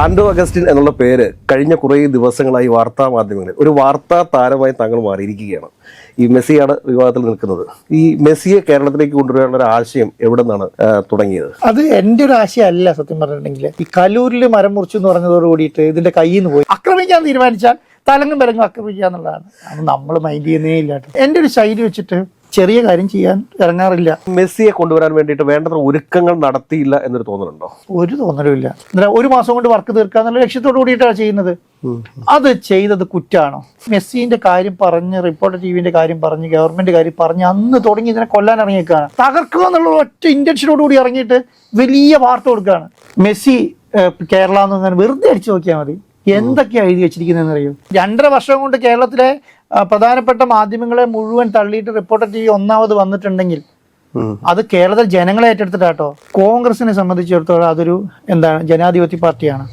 ആൻഡോ Augustine എന്നുള്ള പേര് കഴിഞ്ഞ കുറേ ദിവസങ്ങളായി വാർത്താ മാധ്യമങ്ങളിൽ ഒരു വാർത്താ താരമായി താങ്കൾ മാറിയിരിക്കുകയാണ്. ഈ മെസ്സിയാണ് വിവാദത്തിൽ നിൽക്കുന്നത്. ഈ മെസ്സിയെ കേരളത്തിലേക്ക് കൊണ്ടുവരാനുള്ള ഒരു ആശയം എവിടെ നിന്നാണ് തുടങ്ങിയത്? അത് എന്റെ ഒരു ആശയമല്ല സത്യം പറഞ്ഞിട്ടുണ്ടെങ്കിൽ. ഈ കലൂരിൽ മരം മുറിച്ചു എന്ന് പറഞ്ഞതോട് കൂടിയിട്ട് ഇതിന്റെ കയ്യിൽ നിന്ന് പോയി. ആക്രമിക്കാൻ തീരുമാനിച്ചാൽ തലങ്ങും വിലങ്ങും ആക്രമിക്കുക എന്നുള്ളതാണ്. നമ്മൾ മൈൻഡ് ചെയ്യുന്നേ ഇല്ല കേട്ടോ. എന്റെ ഒരു ശൈലി വെച്ചിട്ട് ചെറിയ കാര്യം ചെയ്യാൻ ഇറങ്ങാറില്ല. മെസ്സിയെ കൊണ്ടുവരാൻ വേണ്ടിയിട്ട് വേണ്ടത്ര ഒരുക്കങ്ങൾ നടത്തിയില്ല എന്നൊരു തോന്നലുണ്ടോ? ഒരു തോന്നലുമില്ല ഒരു മാസം കൊണ്ട് വർക്ക് തീർക്കുക എന്നുള്ള ലക്ഷ്യത്തോട് കൂടിയിട്ടാണ് ചെയ്യുന്നത്. അത് ചെയ്തത് കുറ്റാണോ? മെസ്സിന്റെ കാര്യം പറഞ്ഞ് റിപ്പോർട്ടർ ടിവിന്റെ കാര്യം പറഞ്ഞ് ഗവൺമെന്റ് കാര്യം പറഞ്ഞ് അന്ന് തുടങ്ങി ഇതിനെ കൊല്ലാൻ ഇറങ്ങിയേക്കാണ്. തകർക്കുക എന്നുള്ള ഒറ്റ ഇന്റൻഷനോട് കൂടി ഇറങ്ങിയിട്ട് വലിയ വാർത്ത കൊടുക്കുകയാണ്. മെസ്സി കേരളം എന്ന് വെറുതെ അടിച്ചു നോക്കിയാൽ മതി. എന്തൊക്കെയാണ് എഴുതി വെച്ചിരിക്കുന്നതെന്ന് അറിയോ രണ്ടര വർഷം കൊണ്ട് കേരളത്തിലെ പ്രധാനപ്പെട്ട മാധ്യമങ്ങളെ മുഴുവൻ തള്ളിയിട്ട് റിപ്പോർട്ടർ ടി വി ഒന്നാമത് വന്നിട്ടുണ്ടെങ്കിൽ അത് കേരളത്തിൽ ജനങ്ങളെ ഏറ്റെടുത്തിട്ടാട്ടോ കോൺഗ്രസിനെ സംബന്ധിച്ചിടത്തോളം അതൊരു എന്താണ് ജനാധിപത്യ പാർട്ടിയാണ്.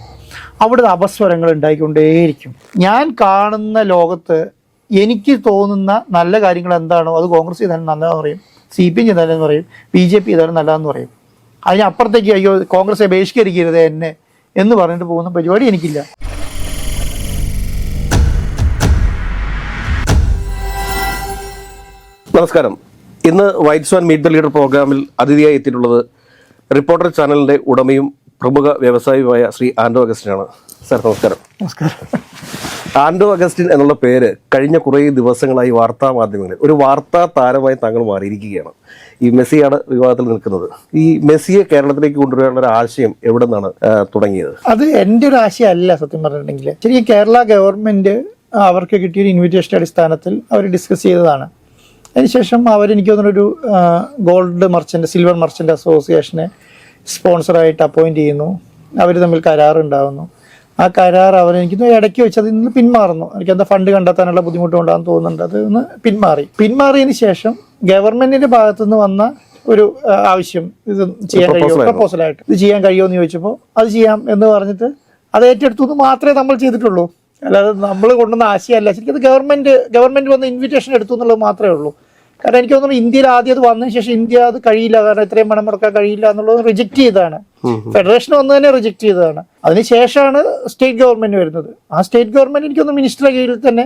അവിടെ അപസ്വരങ്ങൾ ഉണ്ടായിക്കൊണ്ടേയിരിക്കും. ഞാൻ കാണുന്ന ലോകത്ത് എനിക്ക് തോന്നുന്ന നല്ല കാര്യങ്ങൾ എന്താണോ അത് കോൺഗ്രസ് ചെയ്താലും നല്ലതെന്ന് പറയും സി പി എം ചെയ്താലും പറയും ബി ജെ പി ചെയ്താലും നല്ലതെന്ന് പറയും. അതിനപ്പുറത്തേക്ക് അയ്യോ കോൺഗ്രസ് ബഹിഷ്കരിക്കരുത് എന്നെ എന്ന് പറഞ്ഞിട്ട് പോകുന്ന പരിപാടി എനിക്കില്ല. നമസ്കാരം. ഇന്ന് white swan meet the leader പ്രോഗ്രാമിൽ അതിഥിയായി എത്തിയിട്ടുള്ളത് റിപ്പോർട്ടർ ചാനലിന്റെ ഉടമയും പ്രമുഖ വ്യവസായിയുമായ ശ്രീ ആൻഡോ അഗസ്റ്റിനാണ്. സാർ നമസ്കാരം. നമസ്കാരം. ആൻഡോ അഗസ്റ്റിൻ എന്നുള്ള പേര് കഴിഞ്ഞ കുറേ ദിവസങ്ങളായി വാർത്താ മാധ്യമങ്ങളിൽ ഒരു വാർത്താ താരമായി താങ്കൾ മാറിയിരിക്കുകയാണ്. ഈ മെസ്സിയാണ് വിവാദത്തിൽ നിൽക്കുന്നത്. ഈ മെസ്സിയെ കേരളത്തിലേക്ക് കൊണ്ടുവരാനുള്ള ഒരു ആശയം എവിടെ നിന്നാണ് തുടങ്ങിയത്? അത് എന്റെ ഒരു ആശയമല്ല സത്യം പറഞ്ഞിട്ടുണ്ടെങ്കിൽ. ശരിക്കും കേരള ഗവൺമെന്റ് അവർക്ക് കിട്ടിയൊരു ഇൻവിറ്റേഷൻ അടിസ്ഥാനത്തിൽ അവർ ഡിസ്കസ് ചെയ്തതാണ്. അതിനുശേഷം അവരെനിക്ക് തോന്നുന്നൊരു ഗോൾഡ് മർച്ചന്റ് സിൽവർ മർച്ചന്റ് അസോസിയേഷനെ സ്പോൺസറായിട്ട് അപ്പോയിന്റ് ചെയ്യുന്നു. അവർ തമ്മിൽ കരാറുണ്ടാകുന്നു ആ കരാർ അവരെനിക്ക് ഇടയ്ക്ക് വെച്ച് അതിൽ നിന്ന് പിന്മാറുന്നു. എനിക്ക് എന്താ ഫണ്ട് കണ്ടെത്താനുള്ള ബുദ്ധിമുട്ട് കൊണ്ടാന്ന് തോന്നുന്നുണ്ട്. അത് ഒന്ന് പിന്മാറി. പിന്മാറിയതിന് ശേഷം ഗവൺമെന്റിന്റെ ഭാഗത്തു നിന്ന് വന്ന ഒരു ആവശ്യം ഇത് ചെയ്യാൻ കഴിയുമോ. പ്രപ്പോസലായിട്ട് ഇത് ചെയ്യാൻ കഴിയുമോ എന്ന് ചോദിച്ചപ്പോൾ അത് ചെയ്യാം എന്ന് പറഞ്ഞിട്ട് അത് ഏറ്റെടുത്തു എന്ന് മാത്രമേ നമ്മൾ ചെയ്തിട്ടുള്ളൂ. അല്ലാതെ നമ്മൾ കൊണ്ടുവന്ന ആശയമല്ല ശരിക്കും അത് ഗവൺമെന്റ് ഗവൺമെന്റ് വന്ന് ഇൻവിറ്റേഷൻ എടുത്തു എന്നുള്ളത് മാത്രമേ ഉള്ളൂ. കാരണം എനിക്ക് തോന്നുന്നു ഇന്ത്യയിൽ ആദ്യം അത് വന്നതിന് ശേഷം ഇന്ത്യ അത് കഴിയില്ല. കാരണം ഇത്രയും പണം മുടക്കാൻ കഴിയില്ല എന്നുള്ളത് റിജക്ട് ചെയ്തതാണ്. ഫെഡറേഷൻ വന്ന് തന്നെ റിജക്ട് ചെയ്തതാണ്. അതിനുശേഷമാണ് സ്റ്റേറ്റ് ഗവൺമെന്റ് വരുന്നത്. ആ സ്റ്റേറ്റ് ഗവൺമെന്റ് എനിക്കൊന്ന് മിനിസ്റ്ററുടെ കീഴിൽ തന്നെ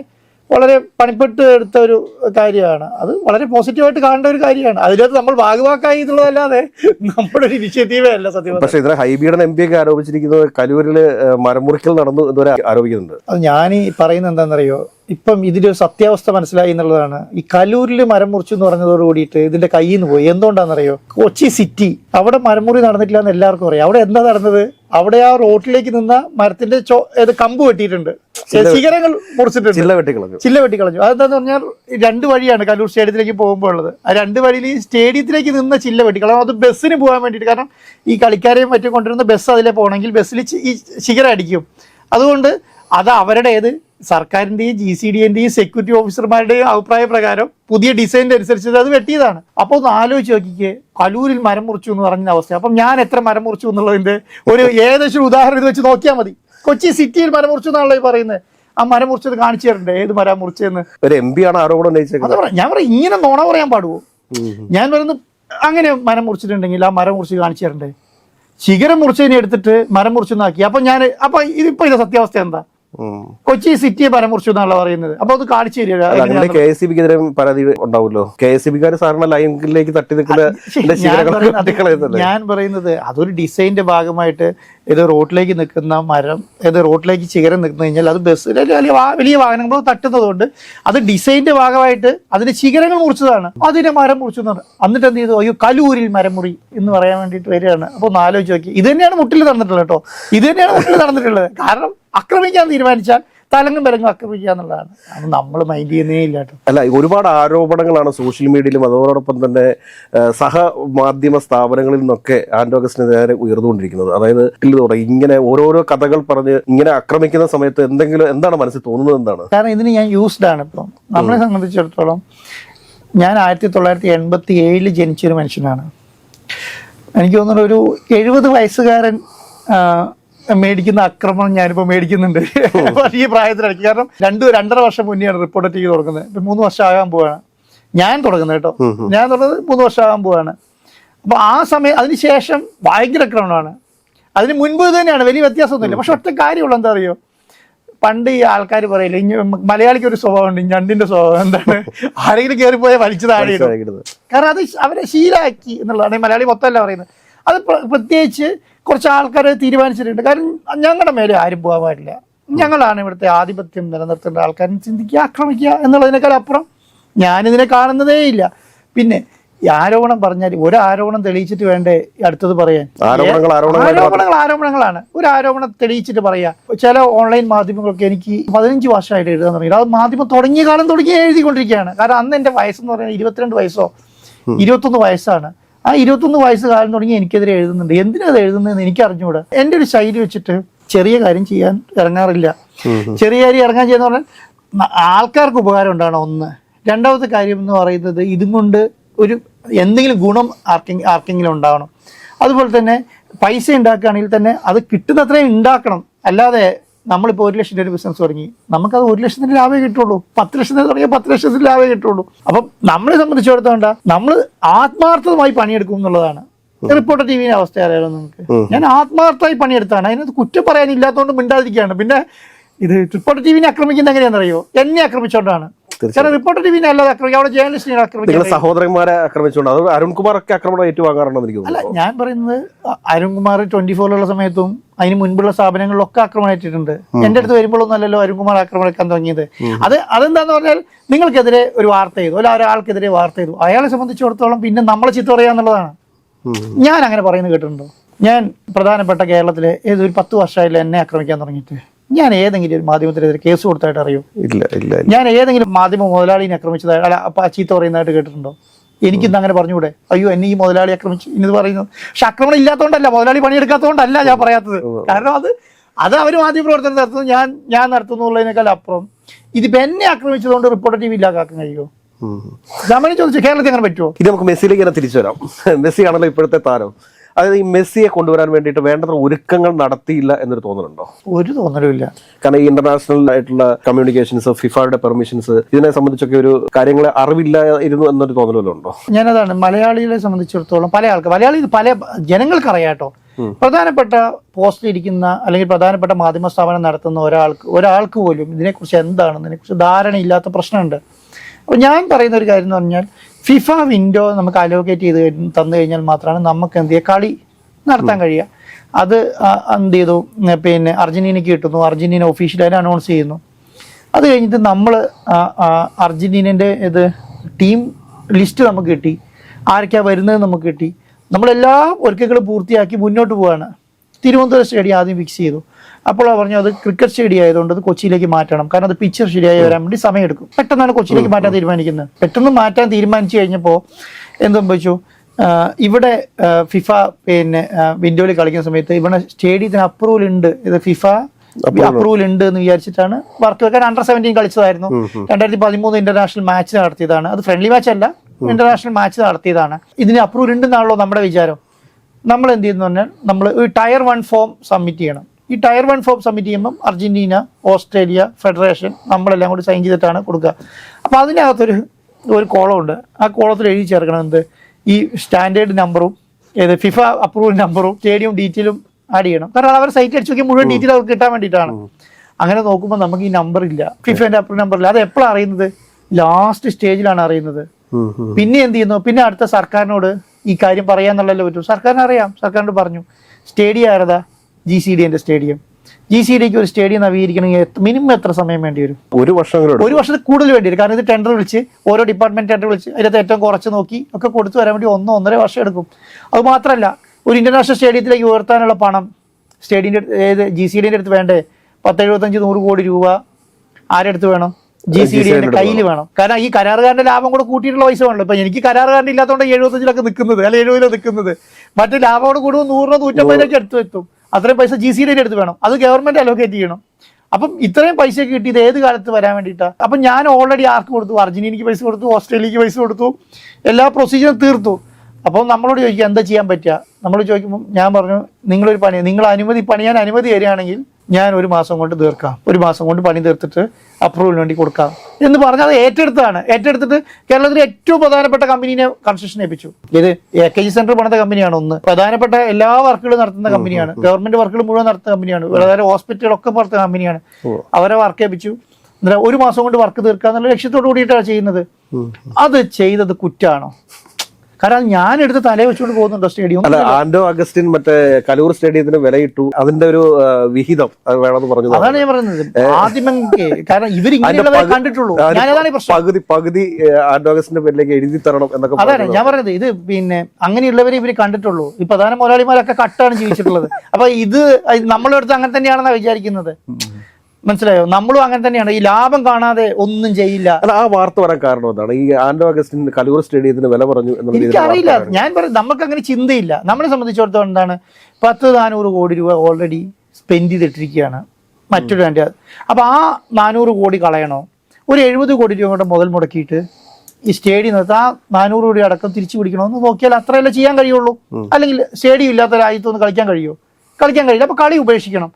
വളരെ പണിപ്പെട്ട് എടുത്ത ഒരു കാര്യമാണ്. അത് വളരെ പോസിറ്റീവായിട്ട് കാണേണ്ട ഒരു കാര്യമാണ്. അതിനകത്ത് നമ്മൾ ഭാഗവാക്കായി എന്നുള്ളതല്ലാതെ നമ്മുടെ ഒരു ഇനിഷ്യേറ്റീവേ അല്ല സത്യം പക്ഷേ ഇത്ര ഹൈബിയുടെ എം പി ഒക്കെ ആരോപിച്ചിരിക്കുന്നത് കലൂരിൽ മരമുറിക്കൽ നടന്നു ഇതുവരെ ആരോപിക്കുന്നുണ്ട്. അത് ഞാൻ ഈ പറയുന്നത് എന്താണെന്നറിയോ? ഇപ്പം ഇതിന്റെ ഒരു സത്യാവസ്ഥ മനസ്സിലായി എന്നുള്ളതാണ്. ഈ കലൂരിൽ മരം മുറിച്ചു എന്ന് പറഞ്ഞതോട് കൂടിയിട്ട് ഇതിന്റെ കയ്യിൽ നിന്ന് പോയി. എന്തുകൊണ്ടാണെന്നറിയോ? കൊച്ചി സിറ്റി. അവിടെ മരമുറി നടന്നിട്ടില്ല എന്ന് എല്ലാവർക്കും അറിയാം. അവിടെ എന്താ നടന്നത്? അവിടെ ആ റോട്ടിലേക്ക് നിന്ന മരത്തിന്റെ ചോ ഏത് കമ്പ് വെട്ടിയിട്ടുണ്ട്. ശിഖരങ്ങൾ മുറിച്ചിട്ടുണ്ട്. ചില്ല വെട്ടിക്കളഞ്ഞു. ചില്ല വെട്ടിക്കളഞ്ഞു. അതെന്താന്ന് പറഞ്ഞാൽ രണ്ട് വഴിയാണ് കലൂർ സ്റ്റേഡിയത്തിലേക്ക് പോകുമ്പോൾ ഉള്ളത്. ആ രണ്ട് വഴിയിൽ ഈ സ്റ്റേഡിയത്തിലേക്ക് നിന്ന ചില്ല വെട്ടിക്കളഞ്ഞു അത് ബസ്സിന് പോകാൻ വേണ്ടിയിട്ട് കാരണം ഈ കളിക്കാരെയും മറ്റും കൊണ്ടുവരുന്ന ബസ് അതിലെ പോകണമെങ്കിൽ ബസ്സിൽ ഈ ശിഖരം അടിക്കും. അതുകൊണ്ട് അത് അവരുടെ ഏത് സർക്കാരിന്റെയും ജി സി ഡിന്റെയും സെക്യൂരിറ്റി ഓഫീസർമാരുടെയും അഭിപ്രായ പ്രകാരം പുതിയ ഡിസൈനിന്റെ അനുസരിച്ച് അത് വെട്ടിയതാണ്. അപ്പോൾ ഒന്ന് ആലോചിച്ച് നോക്കിക്കേ. കലൂരിൽ മരം മുറിച്ചു എന്ന് പറഞ്ഞ അവസ്ഥ. അപ്പം ഞാൻ എത്ര മരം മുറിച്ചു എന്നുള്ളതിന്റെ ഒരു ഏകദേശം ഉദാഹരണം ഇത് വെച്ച് നോക്കിയാൽ മതി. കൊച്ചി സിറ്റിയിൽ മരം മുറിച്ചു എന്നാണല്ലോ ഈ പറയുന്നത്. ആ മരം മുറിച്ചത് കാണിച്ചു തരണ്ടേ? ഏത് മരം മുറിച്ചതെന്ന് ഒരു എം പി ആണ് ആരോപണം പറയാം ഞാൻ പറയാം ഇങ്ങനെ നോണ പറയാൻ പാടുവോ? ഞാൻ പറയുന്നത് അങ്ങനെ മരം മുറിച്ചിട്ടുണ്ടെങ്കിൽ ആ മരം മുറിച്ച് കാണിച്ചു തരണ്ടേ? ശിഖരം മുറിച്ചതിനെ എടുത്തിട്ട് മരം മുറിച്ചെന്നാക്കി. അപ്പൊ ഞാൻ അപ്പൊ ഇതിപ്പോ ഇത് സത്യാവസ്ഥ എന്താ. കൊച്ചി സിറ്റിയെ പരാമർശിച്ചു എന്നാണല്ലോ പറയുന്നത്. അപ്പൊ അത് കാണിച്ചു തരിക. കെ എസ് സി ബിക്കെതിരെ പരാതി ഉണ്ടാവുമല്ലോ കെ എസ് സി ബിക്കാർ സാറിന്റെ ലൈനിലേക്ക് തട്ടി നിൽക്കുന്ന ഞാൻ പറയുന്നത് ഞാൻ പറയുന്നത് അതൊരു ഡിസൈനിന്റെ ഭാഗമായിട്ട് ഇത് റോഡിലേക്ക് നിൽക്കുന്ന മരം ഇത് റോഡിലേക്ക് ചികരം നിൽക്കുന്ന കഴിഞ്ഞാൽ അത് ബസ്സിലെ വലിയ വാഹനങ്ങൾ തട്ടുന്നതുകൊണ്ട് അത് ഡിസൈന്റെ ഭാഗമായിട്ട് അതിന്റെ ശിഖരങ്ങൾ മുറിച്ചതാണ്. അതിനെ മരം മുറിച്ചു എന്ന് പറഞ്ഞു. എന്നിട്ട് എന്ത് ചെയ്തു? അയ്യോ കലൂരിൽ മരം മുറി എന്ന് പറയാൻ വേണ്ടിയിട്ട് വരികയാണ്. അപ്പോൾ ഒന്ന് ആലോചിച്ച് നോക്കി. ഇത് തന്നെയാണ് മുട്ടിൽ നടന്നിട്ടുള്ളത് കേട്ടോ. ഇത് തന്നെയാണ് മുട്ടിൽ നടന്നിട്ടുള്ളത്. കാരണം ആക്രമിക്കാൻ തീരുമാനിച്ചാൽ തലങ്ങും വിലങ്ങും ആക്രമിക്കുക എന്നുള്ളതാണ്. അത് നമ്മൾ മൈൻഡ് ചെയ്യുന്നേ ഇല്ല അല്ല ഒരുപാട് ആരോപണങ്ങളാണ് സോഷ്യൽ മീഡിയയിലും അതോടൊപ്പം തന്നെ സഹ മാധ്യമ സ്ഥാപനങ്ങളിൽ നിന്നൊക്കെ ആൻഡോഗസ്റ്റിനെതിരെ ഉയർന്നുകൊണ്ടിരിക്കുന്നത്. അതായത് ഇങ്ങനെ ഓരോരോ കഥകൾ പറഞ്ഞ് ഇങ്ങനെ ആക്രമിക്കുന്ന സമയത്ത് എന്തെങ്കിലും എന്താണ് മനസ്സിൽ തോന്നുന്നത് എന്താണ്? കാരണം ഇതിന് ഞാൻ യൂസ്ഡ് ആണ് ഇപ്പം. നമ്മളെ സംബന്ധിച്ചിടത്തോളം ഞാൻ ആയിരത്തി തൊള്ളായിരത്തി എൺപത്തി ഏഴിൽ ജനിച്ചൊരു മനുഷ്യനാണ്. എനിക്ക് തോന്നുന്നു ഒരു എഴുപത് വയസ്സുകാരൻ മേടിക്കുന്ന അക്രമം ഞാനിപ്പോൾ മേടിക്കുന്നുണ്ട്. ഈ പ്രായത്തിലിടയ്ക്ക് കാരണം രണ്ട് രണ്ടര വർഷം മുന്നെയാണ് റിപ്പോർട്ട് ചെയ്ത് തുടങ്ങുന്നത്. ഇപ്പം മൂന്ന് വർഷം ആകാൻ പോവാണ്. ഞാൻ തുടങ്ങുന്നത് കേട്ടോ. ഞാൻ തുടങ്ങുന്നത് മൂന്ന് വർഷം ആകാൻ പോവാണ്. അപ്പോൾ ആ സമയം അതിനുശേഷം ഭയങ്കര അക്രമണമാണ്. അതിന് മുൻപ് തന്നെയാണ് വലിയ വ്യത്യാസമൊന്നുമില്ല. പക്ഷെ ഒറ്റ കാര്യമുള്ള. എന്താ അറിയോ? പണ്ട് ഈ ആൾക്കാർ പറയില്ല ഇനി മലയാളിക്ക് ഒരു സ്വഭാവമുണ്ട് ഞണ്ടിന്റെ സ്വഭാവം എന്താണ്? ആരെങ്കിലും കയറി പോയാൽ വലിച്ചു താഴെ കാരണം അത് അവരെ ശീലാക്കി എന്നുള്ളതാണ്. മലയാളി മൊത്തമല്ല പറയുന്നത്. അത് പ്ര- പ്രത്യേകിച്ച് കുറച്ച് ആൾക്കാർ തീരുമാനിച്ചിട്ടുണ്ട്. കാരണം ഞങ്ങളുടെ മേലെ ആരും പോകാൻ പാടില്ല. ഞങ്ങളാണ് ഇവിടുത്തെ ആധിപത്യം നിലനിർത്തേണ്ട ആൾക്കാരെ ചിന്തിക്കുക ആക്രമിക്കുക എന്നുള്ളതിനേക്കാൾ അപ്പുറം ഞാനിതിനെ കാണുന്നതേ ഇല്ല. പിന്നെ ഈ ആരോപണം പറഞ്ഞാൽ ഒരു ആരോപണം തെളിയിച്ചിട്ട് വേണ്ടേ? അടുത്തത് പറയാൻ. ആരോപണങ്ങൾ ആരോപണങ്ങളാണ്. ഒരു ആരോപണം തെളിയിച്ചിട്ട് പറയാ. ചില ഓൺലൈൻ മാധ്യമങ്ങളൊക്കെ എനിക്ക് പതിനഞ്ച് വർഷമായിട്ട് എഴുതാൻ തുടങ്ങി അത് മാധ്യമം തുടങ്ങിയ കാലം തുടങ്ങി എഴുതിക്കൊണ്ടിരിക്കുകയാണ്. കാരണം അന്ന് എന്റെ വയസ്സെന്ന് പറയുന്നത് ഇരുപത്തിരണ്ട് വയസ്സോ ഇരുപത്തൊന്ന് വയസ്സാണ്. ആ ഇരുപത്തൊന്ന് വയസ്സ് കാലം തുടങ്ങി എനിക്കെതിരെ എഴുതുന്നുണ്ട്. എന്തിനാ അത് എഴുതുന്നതെന്ന് എനിക്ക് അറിഞ്ഞുകൂടാ എന്റെ ഒരു ശൈലി വെച്ചിട്ട് ചെറിയ കാര്യം ചെയ്യാൻ ഇറങ്ങാറില്ല. ചെറിയ കാര്യം ഇറങ്ങാൻ ചെയ്യുന്ന പറഞ്ഞാൽ ആൾക്കാർക്ക് ഉപകാരം ഉണ്ടാകണം ഒന്ന്. രണ്ടാമത്തെ കാര്യം എന്ന് പറയുന്നത് ഇതും കൊണ്ട് ഒരു എന്തെങ്കിലും ഗുണം ആർക്കെങ്കിലും ആർക്കെങ്കിലും ഉണ്ടാവണം. അതുപോലെ തന്നെ പൈസ ഉണ്ടാക്കുകയാണെങ്കിൽ തന്നെ അത് കിട്ടുന്നത്രയും ഉണ്ടാക്കണം. അല്ലാതെ നമ്മളിപ്പോൾ ഒരു ലക്ഷം രൂപ ബിസിനസ് തുടങ്ങി. നമുക്കത് ഒരു ലക്ഷത്തിന് ലാഭമേ കിട്ടുള്ളൂ. പത്ത് ലക്ഷത്തിന് തുടങ്ങിയ പത്ത് ലക്ഷത്തിന് ലാഭമേ കിട്ടുള്ളൂ. അപ്പം നമ്മളെ സംബന്ധിച്ചിടത്തോണ്ട നമ്മൾ ആത്മാർത്ഥമായി പണിയെടുക്കും എന്നുള്ളതാണ്. റിപ്പോർട്ടർ ടി വിന്റെ അവസ്ഥ അറിയാലോ നിങ്ങൾക്ക്? ഞാൻ ആത്മാർത്ഥമായി പണിയെടുത്താണ്. അതിനകത്ത് കുറ്റം പറയാനില്ലാത്തതുകൊണ്ട് മിണ്ടാതിരിക്കുകയാണ്. പിന്നെ ഇത് റിപ്പോർട്ടർ ടി വിനെ ആക്രമിക്കുന്ന എങ്ങനെയാണെന്നറിയോ? എന്നെ ആക്രമിച്ചുകൊണ്ടാണ് റിപ്പോർട്ടർ അല്ലാതെ അവിടെ ജേർണലിസ്റ്റിനെ നിങ്ങളുടെ സഹോദരന്മാരെ ആക്രമിച്ചുകൊണ്ട് അത് അരുൺകുമാർ ഒക്കെ ആക്രമണം ഏറ്റുവാങ്ങാറുണ്ടെന്ന് എനിക്ക് അല്ല തോന്നുന്നു. ഞാൻ പറയുന്നത് അരുൺകുമാർ ട്വന്റി ഫോറിലുള്ള സമയത്തും അതിന് മുൻപുള്ള സ്ഥാപനങ്ങളിലൊക്കെ ആക്രമണം ഏറ്റിട്ടുണ്ട്. എന്റെ അടുത്ത് വരുമ്പോഴൊന്നും അല്ലല്ലോ അരുൺകുമാർ ആക്രമണം എടുക്കാൻ തുടങ്ങിയത്. അത് അതെന്താന്ന് പറഞ്ഞാൽ നിങ്ങൾക്കെതിരെ ഒരു വാർത്ത ചെയ്തു അല്ല ഒരാൾക്കെതിരെ വാർത്ത ചെയ്തു. അയാളെ സംബന്ധിച്ചിടത്തോളം പിന്നെ നമ്മളെ ചിത്ത പറയാന്നുള്ളതാണ്. ഞാൻ അങ്ങനെ പറയുന്നത് കേട്ടിട്ടുണ്ടോ? ഞാൻ പ്രധാനപ്പെട്ട കേരളത്തിലെ ഏതൊരു പത്ത് വർഷമായില്ല എന്നെ ആക്രമിക്കാൻ തുടങ്ങിയിട്ട്? ഞാൻ ഏതെങ്കിലും ഒരു മാധ്യമത്തിനെതിരെ കേസ് കൊടുത്തായിട്ട് അറിയോ. ഇല്ല ഇല്ല. ഞാൻ ഏതെങ്കിലും മാധ്യമ മുതലാളിനെ ആക്രമിച്ചതായി അല്ല അപ്പൊ ചീത്ത പറയുന്നതായിട്ട് കേട്ടിട്ടുണ്ടോ? എനിക്കിന്ന് അങ്ങനെ പറഞ്ഞുകൂടെ? അയ്യോ എന്നെ ഈ മുതലാളി ആക്രമിച്ചു ഇന്നത് പറയുന്നത്. പക്ഷെ ആക്രമണം ഇല്ലാത്തതുകൊണ്ടല്ല മുതലാളി പണിയെടുക്കാത്തതുകൊണ്ടല്ല ഞാൻ പറയാത്തത്. കാരണം അത് അത് അവർ മാധ്യമപ്രവർത്തനം നടത്തുന്നു ഞാൻ ഞാൻ നടത്തുന്നുള്ളതിനേക്കാൾ അപ്പുറം. ഇതിപ്പോ എന്നെ ആക്രമിച്ചതുകൊണ്ട് റിപ്പോർട്ടർ ടി വി ഇല്ലാതാക്കാൻ കഴിയുമോ. ചോദിച്ചു കേരളത്തിൽ അങ്ങനെ പറ്റുമോ ഇത് നമുക്ക് മെസ്സിയിലേക്ക് തന്നെ തിരിച്ചു വരാം. മെസ്സി ആണല്ലോ ഇപ്പോഴത്തെ താരം. അതായത് ഈ മെസ്സിയെ കൊണ്ടുവരാൻ വേണ്ടിയിട്ട് വേണ്ടത്ര ഒരുക്കങ്ങൾ നടത്തിയില്ല എന്നൊരു തോന്നലുണ്ടോ? ഒരു തോന്നലുമില്ല. കാരണം ഈ ഇന്റർനാഷണൽ ആയിട്ടുള്ള കമ്മ്യൂണിക്കേഷൻസ് ഫിഫയുടെ പെർമിഷൻസ് ഇതിനെ സംബന്ധിച്ചൊക്കെ ഒരു കാര്യങ്ങളെ അറിവില്ല ഇരുന്നു എന്നൊരു തോന്നലുണ്ടോ ഞാനതാണ് മലയാളികളെ സംബന്ധിച്ചിടത്തോളം പല ആൾക്ക് മലയാളി പല ജനങ്ങൾക്ക് അറിയാട്ടോ പ്രധാനപ്പെട്ട പോസ്റ്റിൽ ഇരിക്കുന്ന അല്ലെങ്കിൽ പ്രധാനപ്പെട്ട മാധ്യമ സ്ഥാപനം നടത്തുന്ന ഒരാൾക്ക് ഒരാൾക്ക് പോലും ഇതിനെക്കുറിച്ച് എന്താണെന്നതിനെക്കുറിച്ച് ധാരണയില്ലാത്ത പ്രശ്നമുണ്ട്. അപ്പോൾ ഞാൻ പറയുന്ന ഒരു കാര്യം എന്ന് പറഞ്ഞാൽ ഫിഫ വിൻഡോ നമുക്ക് അലോക്കേറ്റ് ചെയ്ത് തന്നു കഴിഞ്ഞാൽ മാത്രമാണ് നമുക്ക് എന്ത് ചെയ്യുക? കളി നടത്താൻ കഴിയുക. അത് എന്ത് ചെയ്തു? പിന്നെ അർജന്റീനയ്ക്ക് കിട്ടുന്നു. അർജന്റീന ഒഫീഷ്യലായിട്ട് അനൗൺസ് ചെയ്യുന്നു. അത് കഴിഞ്ഞിട്ട് നമ്മൾ അർജന്റീനന്റെ ഇത് ടീം ലിസ്റ്റ് നമുക്ക് കിട്ടി. ആരൊക്കെയാ വരുന്നത് നമുക്ക് കിട്ടി. നമ്മളെല്ലാ ഒരുക്കങ്ങളും പൂർത്തിയാക്കി മുന്നോട്ട് പോവാണ്. തിരുവനന്തപുരം സ്റ്റേഡിയം ആദ്യം ഫിക്സ് ചെയ്തു. അപ്പോൾ പറഞ്ഞു അത് ക്രിക്കറ്റ് സ്റ്റേഡിയം ആയതുകൊണ്ട് അത് കൊച്ചിയിലേക്ക് മാറ്റണം. കാരണം അത് പിക്ചർ ശരിയായി വരാൻ വേണ്ടി സമയമെടുക്കും. പെട്ടെന്നാണ് കൊച്ചിയിലേക്ക് മാറ്റാൻ തീരുമാനിക്കുന്നത്. പെട്ടെന്ന് മാറ്റാൻ തീരുമാനിച്ചു കഴിഞ്ഞപ്പോൾ എന്ത് സംഭവിച്ചു? ഇവിടെ ഫിഫ പിന്നെ വിൻഡോയിൽ കളിക്കുന്ന സമയത്ത് ഇവിടെ സ്റ്റേഡിയത്തിന് അപ്രൂവൽ ഉണ്ട് ഇത് ഫിഫ അപ്രൂവൽ ഉണ്ട് എന്ന് വിചാരിച്ചിട്ടാണ് വർക്ക് വെക്കാൻ അണ്ടർ സെവന്റീൻ കളിച്ചതായിരുന്നു. രണ്ടായിരത്തി പതിമൂന്ന് ഇന്റർനാഷണൽ മാച്ച് നടത്തിയതാണ്. അത് ഫ്രണ്ട്ലി മാച്ച് അല്ല ഇന്റർനാഷണൽ മാച്ച് നടത്തിയതാണ്. ഇതിന് അപ്രൂവൽ ഉണ്ടെന്നാണല്ലോ നമ്മുടെ വിചാരം. നമ്മൾ എന്ത് ചെയ്യുന്നു പറഞ്ഞാൽ നമ്മൾ ഒരു ടയർ വൺ ഫോം സബ്മിറ്റ് ചെയ്യണം. ഈ ടയർ വൺ ഫോം സബ്മിറ്റ് ചെയ്യുമ്പം അർജന്റീന ഓസ്ട്രേലിയ ഫെഡറേഷൻ നമ്മളെല്ലാം കൂടി സൈൻ ചെയ്തിട്ടാണ് കൊടുക്കുക. അപ്പോൾ അതിനകത്തൊരു ഒരു കോളമുണ്ട്. ആ കോളത്തിൽ എഴുതി ചേർക്കണം എന്ത്? ഈ സ്റ്റാൻഡേർഡ് നമ്പറും ഏത് ഫിഫ അപ്രൂവൽ നമ്പറും സ്റ്റേഡിയം ഡീറ്റെയിലും ആഡ് ചെയ്യണം. കാരണം അവർ സൈറ്റ് അടിച്ച് നോക്കി മുഴുവൻ ഡീറ്റെയിൽ അവർക്ക് കിട്ടാൻ വേണ്ടിയിട്ടാണ്. അങ്ങനെ നോക്കുമ്പോൾ നമുക്ക് ഈ നമ്പർ ഇല്ല. ഫിഫേന്റെ അപ്രൂവൽ നമ്പർ ഇല്ല. അത് എപ്പോഴാണ് അറിയുന്നത്? ലാസ്റ്റ് സ്റ്റേജിലാണ് അറിയുന്നത്. പിന്നെ എന്ത് ചെയ്യുന്നു? പിന്നെ അടുത്ത സർക്കാരിനോട് ഈ കാര്യം പറയാന്നുള്ളല്ലോ പറ്റൂ. സർക്കാരിനെ അറിയാം സർക്കാരിനോട് പറഞ്ഞു. സ്റ്റേഡിയം ആരതാ? ജി സി ഡിന്റെ സ്റ്റേഡിയം. ജി സി ഡിക്ക് ഒരു സ്റ്റേഡിയം നവീകരിക്കണമെങ്കിൽ മിനിമം എത്ര സമയം വേണ്ടി വരും? ഒരു വർഷം ഒരു വർഷത്തിൽ കൂടുതൽ വേണ്ടി വരും. കാരണം ഇത് ടെൻഡർ വിളിച്ച് ഓരോ ഡിപ്പാർട്ട്മെന്റ് ടെൻഡർ വിളിച്ച് അതിനകത്ത് ഏറ്റവും കുറച്ച് നോക്കി ഒക്കെ കൊടുത്തു വരാൻ വേണ്ടി ഒന്നോ ഒന്നര വർഷം എടുക്കും. അത് മാത്രമല്ല ഒരു ഇന്റർനാഷണൽ സ്റ്റേഡിയത്തിലേക്ക് ഉയർത്താനുള്ള പണം സ്റ്റേഡിയന്റെ ഏത് ജി സി ഡിന്റെ അടുത്ത് വേണ്ടേ? പത്ത് എഴുപത്തഞ്ച് നൂറ് കോടി രൂപ ആരുടെ അടുത്ത് വേണം ജി സി ഡി കയ്യിൽ വേണം. കാരണം ഈ കരാറുകാരന്റെ ലാഭം കൂടെ കൂട്ടിയിട്ടുള്ള പൈസ വേണല്ലോ. ഇപ്പൊ എനിക്ക് കരാറുകാരൻ ഇല്ലാത്തതുകൊണ്ട് എഴുപത്തഞ്ചിലൊക്കെ നിൽക്കുന്നത് അല്ലെങ്കിൽ എഴുപതിലോ നിൽക്കുന്നത്. മറ്റു ലാഭം കൂടെ കൂടുമ്പോൾ നൂറിനോ നൂറ്റമ്പതിലേക്ക് എടുത്തു എത്തും. അത്രയും പൈസ ജി സി ഡിന്റെ അടുത്ത് വേണം. അത് ഗവൺമെന്റ് അലോക്കേറ്റ് ചെയ്യണം. അപ്പം ഇത്രയും പൈസ കിട്ടിയത് ഏത് കാലത്ത് വരാൻ വേണ്ടിയിട്ടാണ് അപ്പം ഞാൻ ഓൾറെഡി ആർക്ക് കൊടുത്തു? അർജന്റീനയ്ക്ക് പൈസ കൊടുത്തു ഓസ്ട്രേലിയക്ക് പൈസ കൊടുത്തു എല്ലാ പ്രൊസീജിയറും തീർത്തു. അപ്പോൾ നമ്മളോട് ചോദിക്കുക എന്താ ചെയ്യാൻ പറ്റുക? നമ്മൾ ചോദിക്കുമ്പോൾ ഞാൻ പറഞ്ഞു നിങ്ങളൊരു പണി നിങ്ങൾ അനുമതി പണിയാൻ അനുമതി തരികയാണെങ്കിൽ ഞാൻ ഒരു മാസം കൊണ്ട് തീർക്കാം. ഒരു മാസം കൊണ്ട് പണി തീർത്തിട്ട് അപ്രൂവൽ വേണ്ടി കൊടുക്കാം. എന്ന് പറഞ്ഞാൽ അത് ഏറ്റെടുത്താണ് ഏറ്റെടുത്തിട്ട് കേരളത്തിലെ ഏറ്റവും പ്രധാനപ്പെട്ട കമ്പനീനെ കൺസ്ട്രക്ഷൻ ഏൽപ്പിച്ചു. ഇത് എ കെ ജി സെന്റർ പണിത കമ്പനിയാണ് ഒന്ന്. പ്രധാനപ്പെട്ട എല്ലാ വർക്കുകളും നടത്തുന്ന കമ്പനിയാണ് ഗവൺമെന്റ് വർക്കുകൾ മുഴുവൻ നടത്തുന്ന കമ്പനിയാണ് വേറെ ഹോസ്പിറ്റലൊക്കെ നടത്തുന്ന കമ്പനിയാണ് അവരെ വർക്ക് ഏൽപ്പിച്ചു. ഒരു മാസം കൊണ്ട് വർക്ക് തീർക്കുക എന്നുള്ള ലക്ഷ്യത്തോട് കൂടിയിട്ടാണ് ചെയ്യുന്നത്. അത് ചെയ്തത് കുറ്റാണോ? കാരണം ഞാൻ എടുത്ത് തലേ വെച്ചുകൊണ്ട് പോകുന്നുണ്ടോ സ്റ്റേഡിയം? അല്ല ആന്റോ അഗസ്റ്റിൻ മറ്റേ കലൂർ സ്റ്റേഡിയത്തിന് വിലയിട്ടു. അതിന്റെ ഒരു വിഹിതം അത് വേണമെന്ന് പറഞ്ഞു അതാണ് ഞാൻ പറയുന്നത് ആദ്യമേ കാരണം ഇവർ ഇങ്ങനെയുള്ളവരെ കണ്ടിട്ടുള്ളൂ. ഞാനതാണ് പകുതി പകുതി ആന്റോ അഗസ്റ്റിന്റെ പേരിലേക്ക് എഴുതി തരണം എന്നൊക്കെ അതാണ് ഞാൻ പറയുന്നത് ഇത് പിന്നെ അങ്ങനെയുള്ളവരെ ഇവർ കണ്ടിട്ടുള്ളൂ. ഈ പ്രധാന മുതലാളിമാരൊക്കെ കട്ടാണ് ജീവിച്ചിട്ടുള്ളത്. അപ്പൊ ഇത് നമ്മളെടുത്ത് അങ്ങനെ തന്നെയാണെന്നാണ് വിചാരിക്കുന്നത്. മനസ്സിലായോ? നമ്മളും അങ്ങനെ തന്നെയാണ്. ഈ ലാഭം കാണാതെ ഒന്നും ചെയ്യില്ല. അല്ല ആ വാർത്ത വരാൻ കാരണം എന്താണ്? ഈ ആൻഡോ അഗസ്റ്റിൻ കലൂർ സ്റ്റേഡിയത്തിന് വില പറഞ്ഞു എനിക്കറിയില്ല ഞാൻ പറയും നമുക്ക് അങ്ങനെ ചിന്തയില്ല. നമ്മളെ സംബന്ധിച്ചിടത്തോളം എന്താണ്? പത്ത് നാനൂറ് കോടി രൂപ ഓൾറെഡി സ്പെൻഡ് ചെയ്തിട്ടിരിക്കുകയാണ് മറ്റൊരു വേണ്ട അപ്പൊ ആ നാനൂറ് കോടി കളയണോ? ഒരു എഴുപത് കോടി രൂപ കൊണ്ട് മുതൽ മുടക്കിയിട്ട് ഈ സ്റ്റേഡിയം നിർത്താൻ ആ നാനൂറ് കോടി അടക്കം തിരിച്ചു പിടിക്കണമെന്ന് നോക്കിയാൽ അത്രയല്ലേ ചെയ്യാൻ കഴിയുള്ളൂ. അല്ലെങ്കിൽ സ്റ്റേഡിയം ഇല്ലാത്ത രാജ്യത്തൊന്നും കളിക്കാൻ കഴിയുമോ? കളിക്കാൻ കഴിയില്ല. അപ്പൊ കളി ഉപേക്ഷിക്കണം.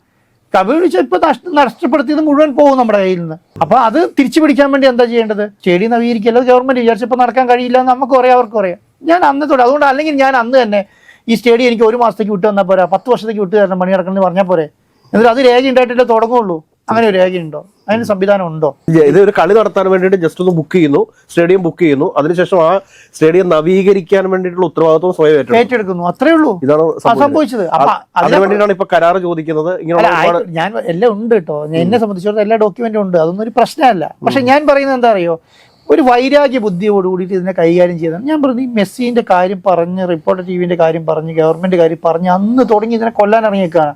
കബീഴ്ച ഇപ്പൊ നഷ്ട- നഷ്ടപ്പെടുത്തിയത് മുഴുവൻ പോകും നമ്മുടെ കയ്യിൽ നിന്ന്. അപ്പൊ അത് തിരിച്ചു പിടിക്കാൻ വേണ്ടി എന്താ ചെയ്യേണ്ടത്? സ്റ്റേഡിയം നവീകരിക്കല്ലോ? ഗവൺമെന്റ് വിചാരിച്ചപ്പോ നടക്കാൻ കഴിയില്ല എന്ന് നമുക്ക് പറയാം അവർക്ക് കുറയാം ഞാൻ അന്ന് തൊട്ട് അതുകൊണ്ട് അല്ലെങ്കിൽ ഞാൻ അന്ന് തന്നെ ഈ സ്റ്റേഡിയം എനിക്ക് ഒരു മാസത്തേക്ക് വിട്ടു തന്നാൽ പോരാ. പത്ത് വർഷത്തേക്ക് വിട്ടു തരണം പണി നടക്കണമെന്ന് പറഞ്ഞാൽ പോരെ. എന്നിട്ട് അത് രേഖ ഉണ്ടായിട്ടല്ലേ തുടങ്ങുള്ളൂ. അങ്ങനെ ഒരു രേഖയുണ്ടോ അതിന് സംവിധാനം ഉണ്ടോ? ഇത് ഒരു കളി നടത്താൻ വേണ്ടിയിട്ട് ജസ്റ്റ് ഒന്ന് ബുക്ക് ചെയ്യുന്നു. സ്റ്റേഡിയം ബുക്ക് ചെയ്യുന്നു. അതിനുശേഷം ആ സ്റ്റേഡിയം നവീകരിക്കാൻ വേണ്ടിയിട്ടുള്ള ഉത്തരവാദിത്വം സ്വയം ഏറ്റെടുക്കും ഏറ്റെടുക്കുന്നു. അത്രേ ഉള്ളൂ. ഇതാണ് സംഭവിച്ചത്. അതിനു വേണ്ടിയിട്ടാണ് ഇപ്പൊ കരാർ ചോദിക്കുന്നത്. ഞാൻ എല്ലാം ഉണ്ട് കേട്ടോ. എന്നെ സംബന്ധിച്ചിടത്തോളം എല്ലാ ഡോക്യുമെന്റും ഉണ്ട്. അതൊന്നും ഒരു പ്രശ്നമല്ല. പക്ഷെ ഞാൻ പറയുന്നത് എന്താ അറിയോ? ഒരു വൈരാഗ്യ ബുദ്ധിയോട് കൂടിയിട്ട് ഇതിനെ കൈകാര്യം ചെയ്തതാണ് ഞാൻ പറഞ്ഞു ഈ മെസ്സിന്റെ കാര്യം പറഞ്ഞ് റിപ്പോർട്ടർ ടിവിന്റെ കാര്യം പറഞ്ഞ് ഗവൺമെന്റ് കാര്യം പറഞ്ഞ് അന്ന് തുടങ്ങി ഇതിനെ കൊല്ലാൻ ഇറങ്ങിയേക്കാണ്.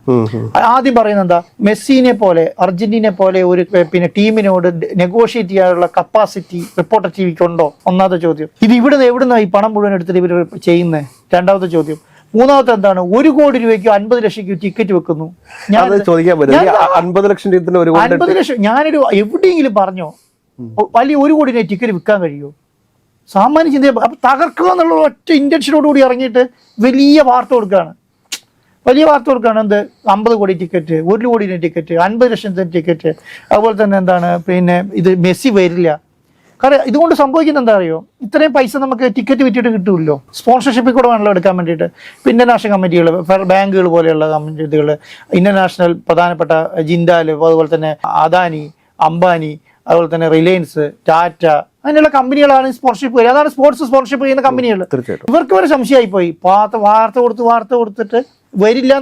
ആദ്യം പറയുന്നത് എന്താ മെസ്സീനെ പോലെ അർജന്റീനെ പോലെ ഒരു പിന്നെ ടീമിനോട് നെഗോഷിയേറ്റ് ചെയ്യാനുള്ള കപ്പാസിറ്റി റിപ്പോർട്ടർ ടിവിക്ക് ഉണ്ടോ? ഒന്നാമത്തെ ചോദ്യം. ഇത് ഇവിടുന്ന് എവിടുന്ന ഈ പണം മുഴുവൻ എടുത്തിട്ട് ഇവർ ചെയ്യുന്നത് രണ്ടാമത്തെ ചോദ്യം. മൂന്നാമത്തെ എന്താണ് ഒരു കോടി രൂപയ്ക്ക് അൻപത് ലക്ഷയ്ക്ക് ടിക്കറ്റ് വെക്കുന്നു. ഞാൻ അൻപത് ലക്ഷം ലക്ഷം ഞാനൊരു എവിടെയെങ്കിലും പറഞ്ഞോ? വലിയ ഒരു കോടി ടിക്കറ്റ് വിൽക്കാൻ കഴിയുമോ? സാമാന്യ ചിന്ത അപ്പൊ തകർക്കുക എന്നുള്ള ഒറ്റ ഇന്റൻഷനോട് കൂടി ഇറങ്ങിയിട്ട് വലിയ വാർത്ത കൊടുക്കുകയാണ്. വലിയ വാർത്ത കൊടുക്കുകയാണ് എന്ത്? അമ്പത് കോടി ടിക്കറ്റ് ഒരു കോടി ടിക്കറ്റ് അൻപത് ലക്ഷത്തിന്റെ ടിക്കറ്റ് അതുപോലെ തന്നെ എന്താണ്? പിന്നെ ഇത് മെസ്സി വരില്ല. കാരണം ഇതുകൊണ്ട് സംഭവിക്കുന്നത് എന്താ അറിയോ? ഇത്രയും പൈസ നമുക്ക് ടിക്കറ്റ് വിറ്റിട്ട് കിട്ടുമല്ലോ സ്പോൺസർഷിപ്പിൽ കൂടെ വേണമല്ലോ എടുക്കാൻ വേണ്ടിയിട്ട്. ഇപ്പം ഇന്റർനാഷണൽ കമ്മിറ്റികൾ ബാങ്കുകൾ പോലെയുള്ള കമ്മിറ്റികൾ ഇന്റർനാഷണൽ പ്രധാനപ്പെട്ട ജിൻഡാൽ അതുപോലെ തന്നെ അദാനി അംബാനി അതുപോലെ തന്നെ റിലയൻസ് ടാറ്റ അങ്ങനെയുള്ള കമ്പനികളാണ് സ്പോൺസർഷിപ്പ് വരിക. അതാണ് സ്പോർട്സ് സ്പോൺസർഷിപ്പ് ചെയ്യുന്ന കമ്പനികൾ. തീർച്ചയായിട്ടും. ഇവർക്ക് വരെ സംശയമായി പോയി. വാർത്ത വാർത്ത കൊടുത്ത് വാർത്ത കൊടുത്തിട്ട് വരില്ല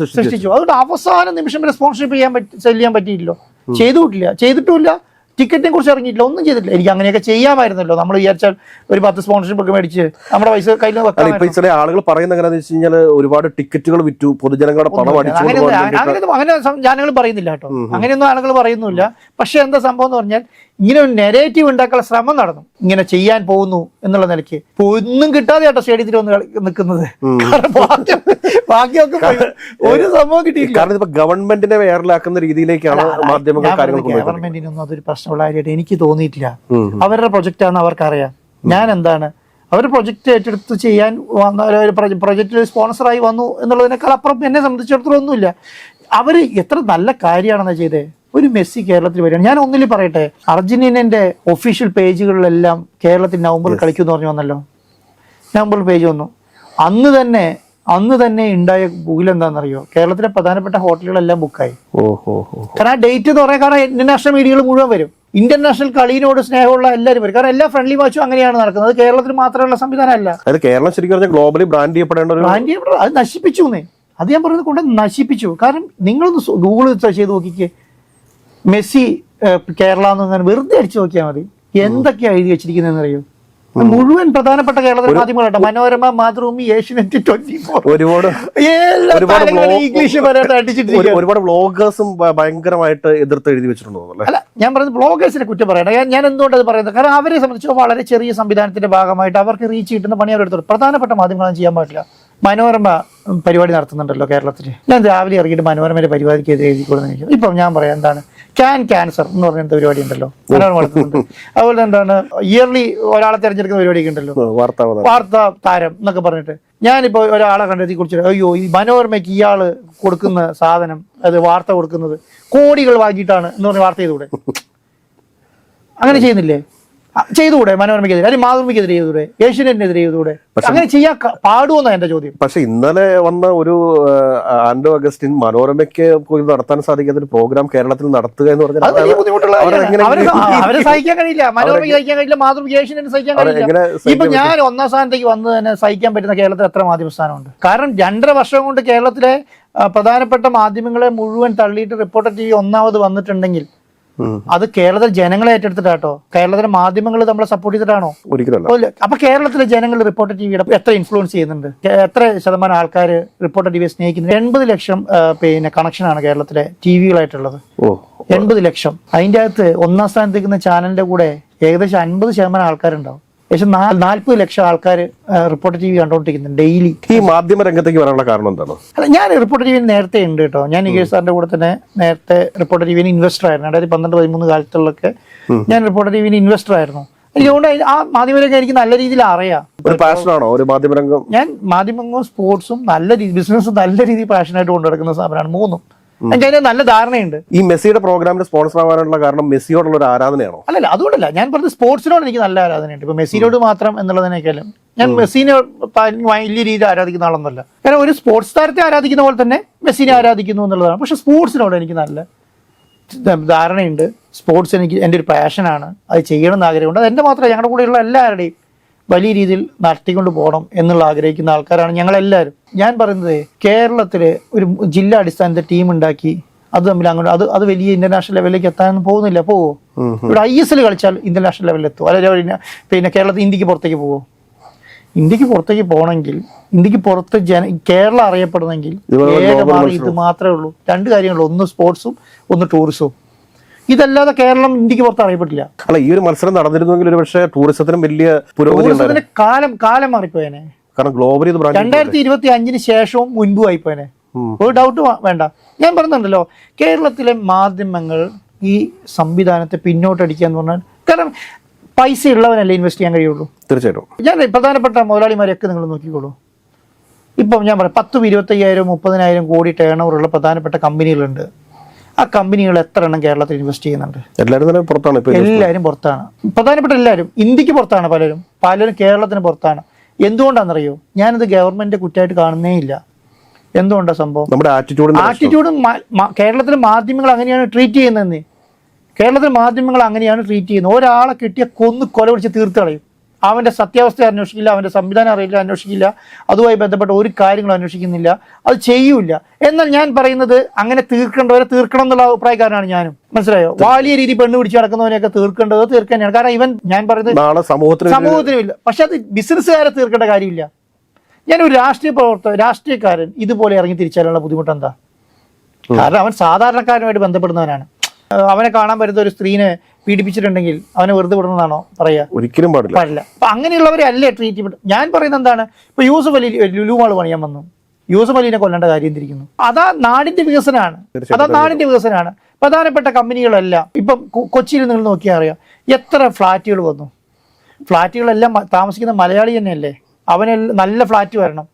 സൃഷ്ടിച്ചു. അതുകൊണ്ട് അവസാന നിമിഷം വരെ സ്പോൺസർഷിപ്പ് ചെയ്യാൻ പറ്റി ചെയ്യാൻ പറ്റിയില്ലോ ചെയ്തിട്ടില്ല. ചെയ്തിട്ടുമില്ല. ടിക്കറ്റിനെ കുറിച്ച് ഇറങ്ങിയിട്ടില്ല. ഒന്നും ചെയ്തിട്ടില്ല. എനിക്ക് അങ്ങനെയൊക്കെ ചെയ്യാമായിരുന്നല്ലോ. നമ്മൾ വിചാരിച്ചാൽ ഒരു പത്ത് സ്പോൺസർഷിപ്പ് ഒക്കെ മേടിച്ച് നമ്മുടെ പൈസ കയ്യിൽ വെക്കാം ഇപ്പൊ ചില ആളുകൾ പറയുന്ന എങ്ങനെയാണെന്ന് വെച്ച് കഴിഞ്ഞാൽ ഒരുപാട് ടിക്കറ്റുകൾ വിറ്റു. പൊതുജനങ്ങളുടെ പണം അങ്ങനെ അങ്ങനെ ജനങ്ങൾ പറയുന്നില്ല കേട്ടോ. അങ്ങനെയൊന്നും ആളുകൾ പറയുന്നില്ല. പക്ഷെ എന്താ സംഭവം എന്ന് പറഞ്ഞാൽ ഇങ്ങനെ ഒരു നെഗറ്റീവ് ഉണ്ടാക്കാനുള്ള ശ്രമം നടന്നു. ഇങ്ങനെ ചെയ്യാൻ പോകുന്നു എന്നുള്ള നിലയ്ക്ക്. ഇപ്പൊ ഒന്നും കിട്ടാതെ ആട്ടോ സ്റ്റേഡിയത്തിൽ വന്ന് നിൽക്കുന്നത്. ബാക്കിയൊക്കെ ഒരു സംഭവം കിട്ടിയില്ല കാരണം ഇപ്പൊ ഗവൺമെന്റിനെ വേറിലാക്കുന്ന രീതിയിലേക്കാണ് മാധ്യമങ്ങൾ ഗവൺമെന്റിനൊന്നും അതൊരു പ്രശ്നമുള്ള കാര്യമായിട്ട് എനിക്ക് തോന്നിയിട്ടില്ല. അവരുടെ പ്രൊജക്റ്റ് ആണെന്ന് അവർക്കറിയാം. ഞാൻ എന്താണ്? അവർ പ്രൊജക്റ്റ് ഏറ്റെടുത്ത് ചെയ്യാൻ വന്ന പ്രൊജക്റ്റിൽ സ്പോൺസറായി വന്നു എന്നുള്ളതിനേക്കാൾ അപ്പുറം എന്നെ സംബന്ധിച്ചിടത്തോളം ഒന്നുമില്ല. അവർ എത്ര നല്ല കാര്യമാണെന്ന് ചെയ്തേ? ഒരു മെസ്സി കേരളത്തിൽ വരികയാണ്. ഞാൻ ഒന്നിൽ പറയട്ടെ അർജന്റീനന്റെ ഒഫീഷ്യൽ പേജുകളിലെല്ലാം കേരളത്തിൽ നവംബറിൽ കളിക്കുമെന്ന് പറഞ്ഞു വന്നല്ലോ. നവംബറിൽ പേജ് വന്നു. അന്ന് തന്നെ അന്ന് തന്നെ ഉണ്ടായ എന്താണെന്നറിയോ? കേരളത്തിലെ പ്രധാനപ്പെട്ട ഹോട്ടലുകളെല്ലാം ബുക്കായി കാരണം ആ ഡേറ്റ് എന്ന് പറയാൻ കാരണം ഇന്റർനാഷണൽ മീഡിയകൾ മുഴുവൻ വരും. ഇന്റർനാഷണൽ കളിയിനോട് സ്നേഹമുള്ള എല്ലാവരും വരും. കാരണം എല്ലാ ഫ്രണ്ട്ലി മാച്ചും അങ്ങനെയാണ് നടക്കുന്നത്. കേരളത്തിൽ മാത്രമുള്ള സംവിധാനമല്ല. അത് കേരളം ശരിക്കും പറഞ്ഞാൽ ഗ്ലോബലി ബ്രാൻഡ് ചെയ്യപ്പെടേണ്ട ബ്രാൻഡ് ചെയ്യപ്പെടുന്നത് അത് നശിപ്പിച്ചു അത് ഞാൻ പറയുന്നത് കൊണ്ട് നശിപ്പിച്ചു. കാരണം നിങ്ങളൊന്ന് ഗൂഗിൾ ചെയ്ത് നോക്കിക്കേ. മെസ്സി കേരള എന്ന് വെറുതെ അടിച്ചു നോക്കിയാൽ മതി. എന്തൊക്കെയാ എഴുതി വെച്ചിരിക്കുന്നതെന്ന് അറിയോ? മുഴുവൻ പ്രധാനപ്പെട്ട കേരളത്തിലെ മാധ്യമങ്ങളുണ്ട് മനോരമ മാതൃഭൂമി ഏഷ്യനെറ്റ് ട്വന്റി ഫോർ. ഒരുപാട് ഇംഗ്ലീഷ് ഒരുപാട് ബ്ലോഗേഴ്സും ഭയങ്കരമായിട്ട് എതിർത്ത് എഴുതി വെച്ചിട്ടുണ്ടോ അല്ല? ഞാൻ പറയുന്നത് ബ്ലോഗേഴ്സിനെ കുറ്റം പറയണം ഞാൻ- എന്തുകൊണ്ട് അത് പറയുന്നത്? കാരണം അവരെ സംബന്ധിച്ച് വളരെ ചെറിയ സംവിധാനത്തിന്റെ ഭാഗമായിട്ട് അവർക്ക് റീച്ച് കിട്ടുന്ന പണി അവരെടുത്തു പ്രധാനപ്പെട്ട മാധ്യമങ്ങളൊന്നും ചെയ്യാൻ പാടില്ല. മനോരമ പരിപാടി നടത്തുന്നുണ്ടല്ലോ കേരളത്തിൽ ഞാൻ രാവിലെ ഇറങ്ങിയിട്ട് മനോരമയുടെ പരിപാടിക്ക് എഴുതി കൊടുക്കുന്നു ഇപ്പം ഞാൻ പറയാം എന്താണ്? ക്യാൻ ക്യാൻസർ എന്ന് പറഞ്ഞ പരിപാടി ഉണ്ടല്ലോ. മനോരമ നടത്തുന്നുണ്ട്. അതുപോലെ എന്താണ്? ഇയർലി ഒരാളെ തിരഞ്ഞെടുക്കുന്ന പരിപാടിയൊക്കെ ഉണ്ടല്ലോ. വാർത്താ താരം എന്നൊക്കെ പറഞ്ഞിട്ട്. ഞാനിപ്പോ ഒരാളെ കണ്ടെത്തി കുറിച്ചിട്ട് അയ്യോ ഈ മനോരമയ്ക്ക് ഇയാൾ കൊടുക്കുന്ന സാധനം അത് വാർത്ത കൊടുക്കുന്നത് കോടികൾ വാങ്ങിയിട്ടാണ് എന്ന് പറഞ്ഞ വാർത്ത ചെയ്തുകൂടെ അങ്ങനെ ചെയ്യുന്നില്ലേ? ചെയ്തുകൂടെ? മനോരമയ്ക്കെതിരെ അല്ലെങ്കിൽ മാതൃമയ്ക്കെതിരെ ചെയ്തുകൂടെ? ഏഷ്യനെതിരെ ചെയ്തുകൂടെ? അങ്ങനെ ചെയ്യാൻ പാടുമെന്നാണ് എന്റെ ചോദ്യം. പക്ഷെ ഇന്നലെ വന്ന ഒരു ആൻഡോ അഗസ്റ്റിൻ മനോരമയ്ക്ക് പോയി നടത്താൻ സാധിക്കാത്ത ഒരു പ്രോഗ്രാം കേരളത്തിൽ നടത്തുക എന്ന് പറഞ്ഞാൽ അവരെ സഹിക്കാൻ കഴിയില്ല. മനോരമയ്ക്ക് സഹിക്കാൻ കഴിയില്ല മാതൃമയ്ക്ക് ഏഷ്യനെ സഹിക്കാൻ കഴിയില്ല. ഇപ്പൊ ഞാൻ ഒന്നാം സ്ഥാനത്തേക്ക് വന്ന് തന്നെ സഹിക്കാൻ പറ്റുന്ന കേരളത്തിൽ എത്ര മാധ്യമ സ്ഥാനമുണ്ട്? കാരണം രണ്ടര വർഷം കൊണ്ട് കേരളത്തിലെ പ്രധാനപ്പെട്ട മാധ്യമങ്ങളെ മുഴുവൻ തള്ളിയിട്ട് റിപ്പോർട്ടർ ടി വി ഒന്നാമത് വന്നിട്ടുണ്ടെങ്കിൽ. അത് കേരളത്തിലെ ജനങ്ങളെ ഏറ്റെടുത്തിട്ടാട്ടോ കേരളത്തിലെ മാധ്യമങ്ങൾ നമ്മളെ സപ്പോർട്ട് ചെയ്തിട്ടാണോ? ഒരിക്കലല്ല ഇല്ല. അപ്പൊ കേരളത്തിലെ ജനങ്ങൾ റിപ്പോർട്ടർ ടി വിയുടെ എത്ര ഇൻഫ്ലുവൻസ് ചെയ്യുന്നുണ്ട്? എത്ര ശതമാനം ആൾക്കാർ റിപ്പോർട്ടർ ടിവിയെ സ്നേഹിക്കുന്നു എൺപത് ലക്ഷം പിന്നെ കണക്ഷനാണ് കേരളത്തിലെ ടി വികളായിട്ടുള്ളത്. ഓ. എൺപത് ലക്ഷം. അതിന്റെ അകത്ത് ഒന്നാം സ്ഥാനത്ത് നിൽക്കുന്ന ചാനലിന്റെ കൂടെ ഏകദേശം അൻപത് ശതമാനം ആൾക്കാരുണ്ടാവും. ഏകദേശം നാൽപ്പത് ലക്ഷം ആൾക്കാർ റിപ്പോർട്ടർ ടി വി കണ്ടുകൊണ്ടിരിക്കുന്നുണ്ട് ഡെയിലി. ഈ മാധ്യമ രംഗത്തേക്ക് വരാനുള്ള കാരണം എന്താണ്? അല്ല ഞാൻ റിപ്പോർട്ടർ ടി വി നേരത്തെ ഉണ്ട് കേട്ടോ. ഞാൻ നികേഷ് സാറിന്റെ കൂടെ തന്നെ നേരത്തെ റിപ്പോർട്ടർ ടി വിയിൽ ഇൻവെസ്റ്റർ ആയിരുന്നു. രണ്ടായിരത്തി പന്ത്രണ്ട് പതിമൂന്ന് കാലത്തുള്ളൊക്കെ ഞാൻ റിപ്പോർട്ടർ ടി വിയിൽ ഇൻവെസ്റ്റർ ആയിരുന്നു. അതുകൊണ്ട് ആ മാധ്യമരംഗം എനിക്ക് നല്ല രീതിയിൽ അറിയാം. ഒരു പാഷനാണോ ഒരു മാധ്യമരംഗം ഞാൻ മാധ്യമങ്ങളും സ്പോർട്സും നല്ല രീതി ബിസിനസ്സും നല്ല രീതിയിൽ പാഷനായിട്ട് കൊണ്ടു നടക്കുന്ന സ്ഥാപനമാണ് മൂന്നും. എനിക്ക് അതിന് നല്ല ധാരണയുണ്ട്. ഈ മെസ്സിയുടെ പ്രോഗ്രാമിന്റെ സ്പോൺസർ ആവാനുള്ള കാരണം മെസ്സിയോടുള്ള ഒരു ആരാധനയാണോ? അല്ലല്ല അതുകൊണ്ടല്ല. ഞാൻ പറഞ്ഞത് സ്പോർട്സിനോട് എനിക്ക് നല്ല ആരാധനയുണ്ട്. ഇപ്പൊ മെസ്സിനോട് മാത്രം എന്നുള്ളതിനേക്കാളും ഞാൻ മെസ്സിനെ വലിയ രീതിയിൽ ആരാധിക്കുന്ന ആളൊന്നുമല്ല. കാരണം ഒരു സ്പോർട്സ് താരത്തെ ആരാധിക്കുന്ന പോലെ തന്നെ മെസ്സിനെ ആരാധിക്കുന്നു എന്നുള്ളതാണ്. പക്ഷെ സ്പോർട്സിനോട് എനിക്ക് നല്ല ധാരണയുണ്ട്. സ്പോർട്സ് എനിക്ക് എന്റെ ഒരു പാഷനാണ് അത് ചെയ്യണമെന്ന് ആഗ്രഹമുണ്ട്. അത് എന്റെ മാത്രമല്ല ഞങ്ങളുടെ കൂടെയുള്ള എല്ലാവരുടെയും വലിയ രീതിയിൽ നടത്തിക്കൊണ്ട് പോകണം എന്നുള്ള ആഗ്രഹിക്കുന്ന ആൾക്കാരാണ് ഞങ്ങളെല്ലാവരും. ഞാൻ പറയുന്നത് കേരളത്തിൽ ഒരു ജില്ലാ അടിസ്ഥാനത്തെ ടീം ഉണ്ടാക്കി അത് തമ്മിൽ അങ്ങോട്ട് അത് അത് വലിയ ഇന്റർനാഷണൽ ലെവലിലേക്ക് എത്താനൊന്നും പോകുന്നില്ല. പോവോ? ഇവിടെ ഐ എസ് എൽ കളിച്ചാൽ ഇന്റർനാഷണൽ ലെവലിൽ എത്തും അല്ലെങ്കിൽ പിന്നെ- കേരളത്തിൽ ഇന്ത്യയ്ക്ക് പുറത്തേക്ക് പോവോ? ഇന്ത്യയ്ക്ക് പുറത്തേക്ക് പോകണമെങ്കിൽ ഇന്ത്യയ്ക്ക് പുറത്ത് ജന കേരളം അറിയപ്പെടുന്നെങ്കിൽ ഏക ഇത് മാത്രമേ ഉള്ളൂ. രണ്ട് കാര്യങ്ങളുള്ളൂ ഒന്ന് സ്പോർട്സും ഒന്ന് ടൂറിസവും ഇതല്ലാതെ കേരളം ഇന്ത്യയ്ക്ക് പുറത്ത് അറിയപ്പെട്ടില്ല. അല്ല ഈ ഒരു മത്സരം നടന്നിരുന്നെങ്കിൽ ഒരു പക്ഷേ ടൂറിസത്തിനും വലിയ പുരോഗതി കാലം കാലം മാറിപ്പോയനെ. കാരണം ഗ്ലോബൽ ഇത് രണ്ടായിരത്തി ഇരുപത്തി അഞ്ചിന് ശേഷവും മുൻപും ആയിപ്പോയനെ. ഒരു ഡൗട്ട് വേണ്ട. ഞാൻ പറഞ്ഞിട്ടുണ്ടല്ലോ കേരളത്തിലെ മാധ്യമങ്ങൾ ഈ സംവിധാനത്തെ പിന്നോട്ടടിക്കുക എന്ന് പറഞ്ഞാൽ കാരണം പൈസ ഉള്ളവനല്ലേ ഇൻവെസ്റ്റ് ചെയ്യാൻ കഴിയുള്ളൂ. തീർച്ചയായിട്ടും. ഞാൻ പ്രധാനപ്പെട്ട മുതലാളിമാരെയൊക്കെ നിങ്ങൾ നോക്കിക്കോളൂ. ഇപ്പം ഞാൻ പറയാം പത്തും ഇരുപത്തയ്യായിരം മുപ്പതിനായിരം കോടി ടേൺ ഓവറുള്ള പ്രധാനപ്പെട്ട കമ്പനികളുണ്ട് ആ കമ്പനികൾ എത്ര എണ്ണം കേരളത്തിൽ ഇൻവെസ്റ്റ് ചെയ്യുന്നുണ്ട്? എല്ലാവരും തന്നെ പുറത്താണ് എല്ലാവരും പുറത്താണ്. പ്രധാനപ്പെട്ട എല്ലാവരും ഇന്ത്യയ്ക്ക് പുറത്താണ് പലരും പലരും കേരളത്തിന് പുറത്താണ്. എന്തുകൊണ്ടാണെന്നറിയോ? ഞാനിത് ഗവൺമെന്റ് കുറ്റമായിട്ട് കാണുന്നേ ഇല്ല. എന്തുകൊണ്ടാണ് സംഭവം? നമ്മുടെ ആറ്റിറ്റ്യൂഡിന്റെ ആറ്റിറ്റ്യൂഡ് കേരളത്തിലെ മാധ്യമങ്ങൾ അങ്ങനെയാണ് ട്രീറ്റ് ചെയ്യുന്നതെന്ന്. കേരളത്തിലെ മാധ്യമങ്ങൾ അങ്ങനെയാണ് ട്രീറ്റ് ചെയ്യുന്നത്. ഒരാളെ കിട്ടിയ കൊന്ന് കൊല പിടിച്ച് തീർത്ത് കളയും. അവന്റെ സത്യാവസ്ഥ അന്വേഷിക്കില്ല അവന്റെ സംവിധാനം അറിയില്ല അന്വേഷിക്കില്ല അതുമായി ബന്ധപ്പെട്ട ഒരു കാര്യങ്ങളും അന്വേഷിക്കുന്നില്ല അത് ചെയ്യൂല എന്നാൽ ഞാൻ പറയുന്നത് അങ്ങനെ തീർക്കേണ്ടവരെ തീർക്കണം എന്നുള്ള അഭിപ്രായക്കാരനാണ് ഞാനും. മനസ്സിലായോ? വലിയ രീതി പെണ്ണ് പിടിച്ച് നടക്കുന്നവനെയൊക്കെ തീർക്കേണ്ടത് തീർക്കാനാണ് കാരണം ഇവൻ ഞാൻ പറയുന്നത് സമൂഹത്തിനുമില്ല പക്ഷെ അത് ബിസിനസ്സുകാരെ തീർക്കേണ്ട കാര്യമില്ല. ഞാൻ ഒരു രാഷ്ട്രീയ പ്രവർത്തക രാഷ്ട്രീയക്കാരൻ ഇതുപോലെ ഇറങ്ങി തിരിച്ചാലുള്ള ബുദ്ധിമുട്ട് എന്താ? കാരണം അവൻ സാധാരണക്കാരനുമായിട്ട് ബന്ധപ്പെടുന്നവനാണ്. അവനെ കാണാൻ വരുന്ന ഒരു സ്ത്രീനെ പീഡിപ്പിച്ചിട്ടുണ്ടെങ്കിൽ അവനെ വെറുതെ വിടുന്നതാണോ പറയാ ഒരിക്കലും പാടില്ല. പാടില്ല. അപ്പൊ അങ്ങനെയുള്ളവരെ അല്ലേ ട്രീറ്റ് ചെയ്യപ്പെടും ഞാൻ പറയുന്നത് എന്താണ്? ഇപ്പൊ യൂസഫ് അലി ലുലുമാൾ പണിയാൻ വന്നു. യൂസഫ് അലീനെ കൊല്ലേണ്ട കാര്യം തിരിക്കുന്നു അതാ നാടിന്റെ വികസനമാണ് അതാ നാടിന്റെ വികസനമാണ് പ്രധാനപ്പെട്ട കമ്പനികളെല്ലാം. ഇപ്പം കൊച്ചിയിൽ നിങ്ങൾ നോക്കിയാൽ അറിയാം. എത്ര ഫ്ലാറ്റുകൾ വന്നു. ഫ്ലാറ്റുകളെല്ലാം താമസിക്കുന്ന മലയാളി തന്നെയല്ലേ? അവന് നല്ല ഫ്ലാറ്റ് വരണം.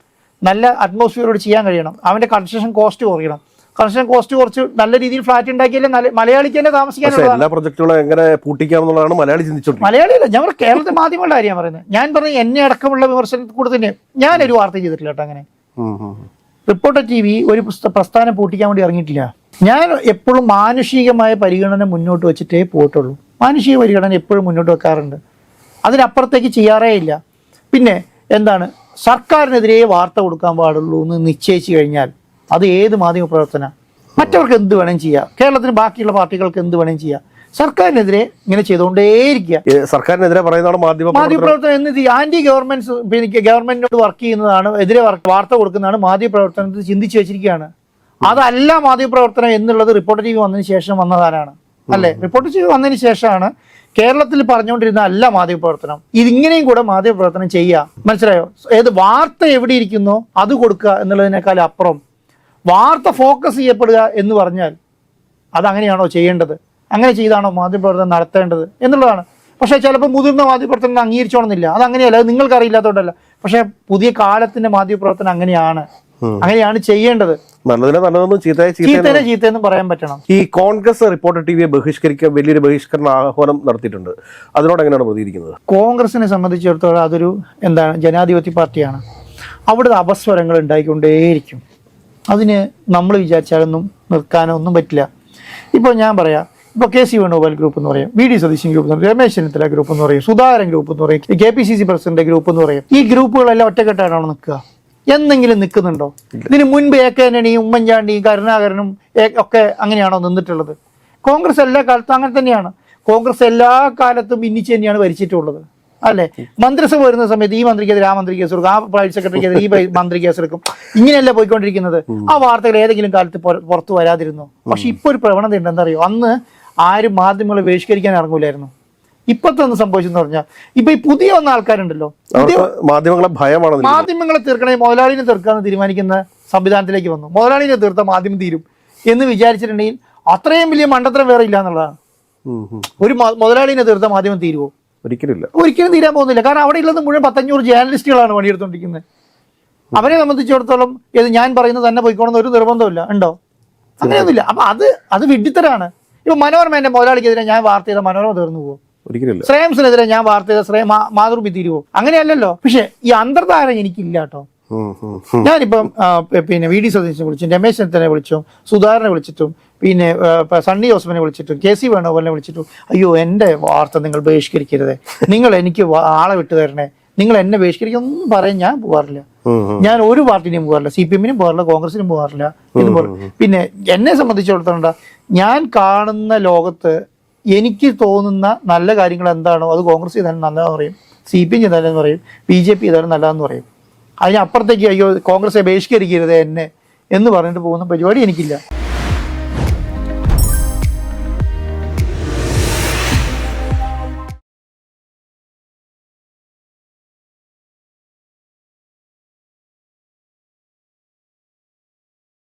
നല്ല അറ്റ്മോസ്ഫിയറോട് ചെയ്യാൻ കഴിയണം. അവന്റെ കൺസ്ട്രക്ഷൻ കോസ്റ്റ് കുറയണം. കൺസ്ട്രക്ഷൻ കോസ്റ്റ് കുറച്ച് നല്ല രീതിയിൽ ഫ്ലാറ്റ് ഉണ്ടാക്കിയാലേ മലയാളിക്ക് തന്നെ താമസിക്കാനുള്ള എല്ലാ പ്രൊജക്ടുകളും എങ്ങനെ പൂട്ടിക്കാമെന്നുള്ളതാണ് മലയാളി ചിന്തിച്ചോണ്ടിരിക്കുന്നത്. മലയാളിയല്ല ഞാൻ പറഞ്ഞ കേരളത്തിലെ മാധ്യമങ്ങളുടെ കാര്യം പറയുന്നത്. ഞാൻ പറഞ്ഞ എന്നെ അടക്കമുള്ള വിമർശനത്തിൽ കൂടെ തന്നെ ഞാനൊരു വാർത്ത ചെയ്തിട്ടില്ല കേട്ടോ അങ്ങനെ. റിപ്പോർട്ടർ ടി വി ഒരു പ്രസ്ഥാനം പൂട്ടിക്കാൻ വേണ്ടി ഇറങ്ങിയിട്ടില്ല. ഞാൻ എപ്പോഴും മാനുഷികമായ പരിഗണന മുന്നോട്ട് വെച്ചിട്ടേ പോയിട്ടുള്ളൂ. മാനുഷിക പരിഗണന എപ്പോഴും മുന്നോട്ട് വെക്കാറുണ്ട്. അതിനപ്പുറത്തേക്ക് ചെയ്യാറേ ഇല്ല. പിന്നെ എന്താണ്? സർക്കാരിനെതിരെ വാർത്ത കൊടുക്കാൻ പാടുള്ളൂ എന്ന് നിശ്ചയിച്ചു കഴിഞ്ഞാൽ അത് ഏത് മാധ്യമ പ്രവർത്തന? മറ്റവർക്ക് എന്ത് വേണം ചെയ്യാം. കേരളത്തിന് ബാക്കിയുള്ള പാർട്ടികൾക്ക് എന്ത് വേണം ചെയ്യാം. സർക്കാരിനെതിരെ ഇങ്ങനെ ചെയ്തുകൊണ്ടേയിരിക്കുക. സർക്കാരിനെതിരെ പറയുന്നതാണ് മാധ്യമ. മാധ്യമപ്രവർത്തനം എന്ന് ആന്റി ഗവൺമെന്റ് പിന്നെ ഗവൺമെന്റിനോട് വർക്ക് ചെയ്യുന്നതാണ് എതിരെ വാർത്ത കൊടുക്കുന്നതാണ് മാധ്യമപ്രവർത്തനത്തിൽ ചിന്തിച്ചു വെച്ചിരിക്കുകയാണ്. അതല്ല മാധ്യമപ്രവർത്തനം എന്നുള്ളത് റിപ്പോർട്ട് ചെയ്ത് വന്നതിന് ശേഷം വന്നതാരാണ്? അല്ലെ? റിപ്പോർട്ട് ചെയ്ത് വന്നതിന് ശേഷമാണ് കേരളത്തിൽ പറഞ്ഞുകൊണ്ടിരുന്ന അല്ല മാധ്യമപ്രവർത്തനം ഇതിങ്ങനെയും കൂടെ മാധ്യമപ്രവർത്തനം ചെയ്യുക മനസ്സിലായോ? ഏത് വാർത്ത എവിടെ ഇരിക്കുന്നോ അത് കൊടുക്കുക എന്നുള്ളതിനേക്കാൾ അപ്പുറം വാർത്ത ഫോക്കസ് ചെയ്യപ്പെടുക എന്ന് പറഞ്ഞാൽ അതങ്ങനെയാണോ ചെയ്യേണ്ടത്? അങ്ങനെ ചെയ്താണോ മാധ്യമപ്രവർത്തനം നടത്തേണ്ടത് എന്നുള്ളതാണ്. പക്ഷേ ചിലപ്പോൾ മുതിർന്ന മാധ്യമപ്രവർത്തനം അംഗീകരിച്ചോണമെന്നില്ല. അത് അങ്ങനെയല്ല അത് നിങ്ങൾക്ക് അറിയില്ലാത്തതുകൊണ്ടല്ല പക്ഷേ പുതിയ കാലത്തിന്റെ മാധ്യമപ്രവർത്തനം അങ്ങനെയാണ്. അങ്ങനെയാണ് ചെയ്യേണ്ടത്. നല്ലതിനെ നല്ലതെന്നും ചീത്തയെ ചീത്ത ചീത്തയെന്നും പറയാൻ പറ്റണം. ഈ കോൺഗ്രസ് റിപ്പോർട്ടർ ടി വിയെ ബഹിഷ്കരിക്കാൻ വലിയൊരു ബഹിഷ്കരണ ആഹ്വാനം നടത്തിയിട്ടുണ്ട്. അതിനോട് എങ്ങനെയാണ് പ്രതികരിക്കുന്നത്? കോൺഗ്രസിനെ സംബന്ധിച്ചിടത്തോളം അതൊരു എന്താണ് ജനാധിപത്യ പാർട്ടിയാണ്. അവിടുത്തെ അപസ്വരങ്ങൾ ഉണ്ടായിക്കൊണ്ടേയിരിക്കും. അതിന് നമ്മൾ വിചാരിച്ചാലൊന്നും നിർത്താനോ ഒന്നും പറ്റില്ല. ഇപ്പോൾ ഞാൻ പറയാം ഇപ്പോൾ കെ സി വേണുഗോപാൽ ഗ്രൂപ്പ് എന്ന് പറയും വി ഡി സതീശൻ ഗ്രൂപ്പ് എന്ന് പറയും രമേശ് ചെന്നിത്തല ഗ്രൂപ്പ് എന്ന് പറയും സുധാകരൻ ഗ്രൂപ്പ് എന്ന് പറയും K P C C president group എന്ന് പറയും. ഈ ഗ്രൂപ്പുകളെല്ലാം ഒറ്റക്കെട്ടാണോ നിൽക്കുക? എന്നെങ്കിലും നിൽക്കുന്നുണ്ടോ? ഇതിന് മുൻപ് എ കെ ആന്റണിയും ഉമ്മൻചാണ്ടിയും കരുണാകരനും ഒക്കെ അങ്ങനെയാണോ നിന്നിട്ടുള്ളത്? കോൺഗ്രസ് എല്ലാ കാലത്തും അങ്ങനെ തന്നെയാണ്. കോൺഗ്രസ് എല്ലാ കാലത്തും ഭിന്നിച്ച് തന്നെയാണ് ഭരിച്ചിട്ടുള്ളത്. അല്ലെ? മന്ത്രിസഭ വരുന്ന സമയത്ത് ഈ മന്ത്രിക്കെതിരെ ആ മന്ത്രി കേസ് എടുക്കും. ആ പ്രൈവറ്റ് സെക്രട്ടറിക്കെതിരെ ഈ മന്ത്രി കേസ് എടുക്കും. ഇങ്ങനെയല്ല പോയിക്കൊണ്ടിരിക്കുന്നത്? ആ വാർത്തകൾ ഏതെങ്കിലും കാലത്ത് പുറത്തു വരാതിരുന്നു? പക്ഷെ ഇപ്പൊ ഒരു പ്രവണത ഉണ്ട് എന്താ അറിയോ അന്ന് ആരും മാധ്യമങ്ങളെ ബഹിഷ്കരിക്കാൻ ഇറങ്ങൂലായിരുന്നു. ഇപ്പത്തെ ഒന്ന് സംഭവിച്ചെന്ന് പറഞ്ഞാൽ ഇപ്പൊ ഈ പുതിയ വന്ന ആൾക്കാരുണ്ടല്ലോ. മാധ്യമങ്ങളെ ഭയമാണ് മാധ്യമങ്ങളെ തീർക്കണേ മുതലാളിനെ തീർക്കാന്ന് തീരുമാനിക്കുന്ന സംവിധാനത്തിലേക്ക് വന്നു. മുതലാളിനെ തീർത്ത മാധ്യമം തീരും എന്ന് വിചാരിച്ചിട്ടുണ്ടെങ്കിൽ അത്രയും വലിയ മണ്ടത്തരം വേറെ ഇല്ല എന്നുള്ളതാണ്. ഒരു മുതലാളിനെ തീർത്ത മാധ്യമം തീരുവോ? ഒരിക്കലില്ല ഒരിക്കലും തീരാൻ പോകുന്നില്ല. കാരണം അവിടെ ഉള്ളത് മുഴുവൻ പത്തഞ്ഞൂറ് ജേർണലിസ്റ്റുകളാണ് പണിയെടുത്തോണ്ടിരിക്കുന്നത് അവരെ സംബന്ധിച്ചിടത്തോളം ഇത് ഞാൻ പറയുന്നത് തന്നെ പോയിക്കോണമെന്ന് ഒരു നിർബന്ധമില്ല ഉണ്ടോ? അങ്ങനെയൊന്നുമില്ല. അപ്പൊ അത് അത് വിഡിത്തരാണ് ഇപ്പൊ മനോരമ എന്റെ മുതലാളിക്കെതിരെ ഞാൻ വാർത്ത ചെയ്ത മനോരമ തീർന്നു പോകും. ഒരിക്കലില്ല ശ്രേയംസിനെതിരെ ഞാൻ വാർത്ത ചെയ്ത ശ്രേയ മാതൃഭി തീരുവോ? അങ്ങനെയല്ലല്ലോ. പക്ഷെ ഈ അന്തർധാരം എനിക്കില്ല കേട്ടോ. ഞാനിപ്പം പിന്നെ വി ഡി സതീശനെ വിളിച്ചും രമേശ് ചെന്നിത്തനെ വിളിച്ചും സുധാകരനെ വിളിച്ചിട്ടും പിന്നെ സണ്ണി ജോസഫിനെ വിളിച്ചിട്ടും കെ സി വേണുഗോപാലിനെ വിളിച്ചിട്ടും അയ്യോ എന്റെ വാർത്ത നിങ്ങൾ ബഹിഷ്കരിക്കരുത്. നിങ്ങൾ എനിക്ക് ആളെ വിട്ടു തരണേ. നിങ്ങൾ എന്നെ ബഹിഷ്കരിക്കൊന്നും പറയാൻ ഞാൻ പോകാറില്ല. ഞാൻ ഒരു പാർട്ടിനെയും പോകാറില്ല. സി പി എമ്മിനും പോകാറില്ല കോൺഗ്രസിനും പോകാറില്ല ഇതുപോലെ പിന്നെ എന്നെ സംബന്ധിച്ചിടത്തോളം ഞാൻ കാണുന്ന ലോകത്ത് എനിക്ക് തോന്നുന്ന നല്ല കാര്യങ്ങൾ എന്താണോ അത് കോൺഗ്രസ് ചെയ്താലും നല്ലതെന്ന് പറയും സി പി എം ചെയ്താലും പറയും ബി ജെ പി ചെയ്താലും നല്ലതെന്ന് പറയും. അതിനപ്പുറത്തേക്ക് അയ്യോ കോൺഗ്രസ് ബഹിഷ്കരിക്കരുത് എന്നെ എന്ന് പറഞ്ഞിട്ട് പോകുന്ന പരിപാടി എനിക്കില്ല.